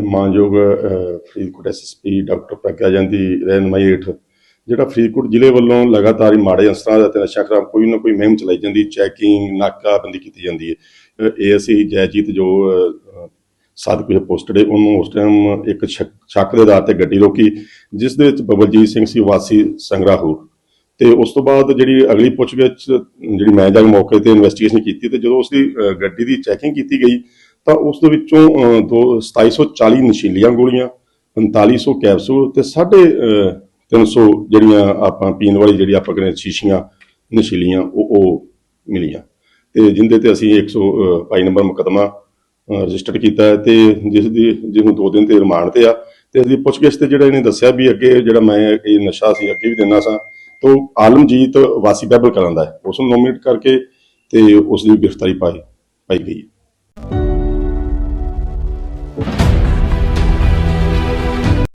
ਮਾਨਯੋਗ Faridkot SSP doctor Pragya ਜਾਂਦੀ ਰਹਿਨਮਾਈ ਹੇਠ ਜਿਹੜਾ ਫਰੀਦਕੋਟ ਜ਼ਿਲ੍ਹੇ ਵੱਲੋਂ ਲਗਾਤਾਰ ਮਾੜੇ ਅਨਸਰਾਂ ਦਾ ਨਸ਼ਾ ਖਰਾਬ ਕੋਈ ਨਾ ਕੋਈ ਮੁਹਿੰਮ ਚਲਾਈ ਜਾਂਦੀ ਚੈਕਿੰਗ ਨਾਕਾਬੰਦੀ ਕੀਤੀ ਜਾਂਦੀ ਹੈ। ਇਹ ਜੈਜੀਤ ਜੋ ਅਹ, ਸਾਦਕ ਪੋਸਟਡ ਹੈ ਉਹਨੂੰ ਉਸ ਟਾਈਮ ਇੱਕ ਸ਼ੱਕ ਦੇ ਆਧਾਰ ਤੇ ਗੱਡੀ ਰੋਕੀ ਜਿਸ ਦੇ ਵਿੱਚ ਬਬਲਜੀਤ ਸਿੰਘ ਸੀ ਵਾਸੀ ਸੰਗਰਾਹੂ ਤੇ ਉਸ ਤੋਂ ਬਾਅਦ ਜਿਹੜੀ ਅਗਲੀ ਪੁੱਛਗਿੱਛ ਜਿਹੜੀ ਮੈਂ ਜਾ ਕੇ ਮੌਕੇ ਤੇ ਇਨਵੈਸਟੀਗੇਸ਼ਨ ਕੀਤੀ ਤੇ ਜਦੋਂ ਉਸ ਦੀ ਗੱਡੀ ਦੀ ਚੈਕਿੰਗ ਕੀਤੀ ਗਈ ਤਾਂ ਉਸ ਦੇ ਵਿੱਚੋਂ ਅਹ, ਦੋ 2740 ਨਸ਼ੀਲੀਆਂ ਗੋਲੀਆਂ 4500 ਕੈਪਸੂਲ ਤੇ ਸਾਢੇ ਅਹ, 300 ਜਿਹੜੀਆਂ ਆਪਾਂ ਪੀਣ ਵਾਲੀ ਜਿਹੜੀ ਆਪਾਂ ਕਹਿੰਦੇ ਸ਼ੀਸ਼ੀਆਂ ਨਸ਼ੀਲੀਆਂ ਉਹ ਉਹ ਮਿਲੀਆਂ। ਤੇ ਜਿੰਦੇ ਤੇ ਅਸੀਂ 122 ਨੰਬਰ ਮੁਕਦਮਾ ਰਜਿਸਟਰ ਕੀਤਾ ਹੈ ਤੇ ਜਿਸ ਦੀ ਜਿਹਨੂੰ 2 ਦਿਨ ਤੇ ਰਿਮਾਂਡ ਤੇ ਆ ਤੇ ਇਹਦੀ ਪੁੱਛਗਿੱਛ ਤੇ ਜਿਹੜਾ ਇਹਨੇ ਦੱਸਿਆ ਵੀ ਅੱਗੇ ਜਿਹੜਾ ਮੈਂ ਇਹ ਨਸ਼ਾ ਸੀ ਅੱਗੇ ਵੀ ਦਿੰਦਾ ਸਾਂ ਤੋਂ ਆਲਮਜੀਤ ਵਾਸੀ ਬੈਬਲ ਕਲਾਂ ਦਾ ਹੈ। ਉਸ ਨੂੰ ਨੋਮੀਨੇਟ ਕਰਕੇ ਤੇ ਉਸ ਦੀ ਗ੍ਰਿਫਤਾਰੀ ਪਾਈ ਪਾਈ ਗਈ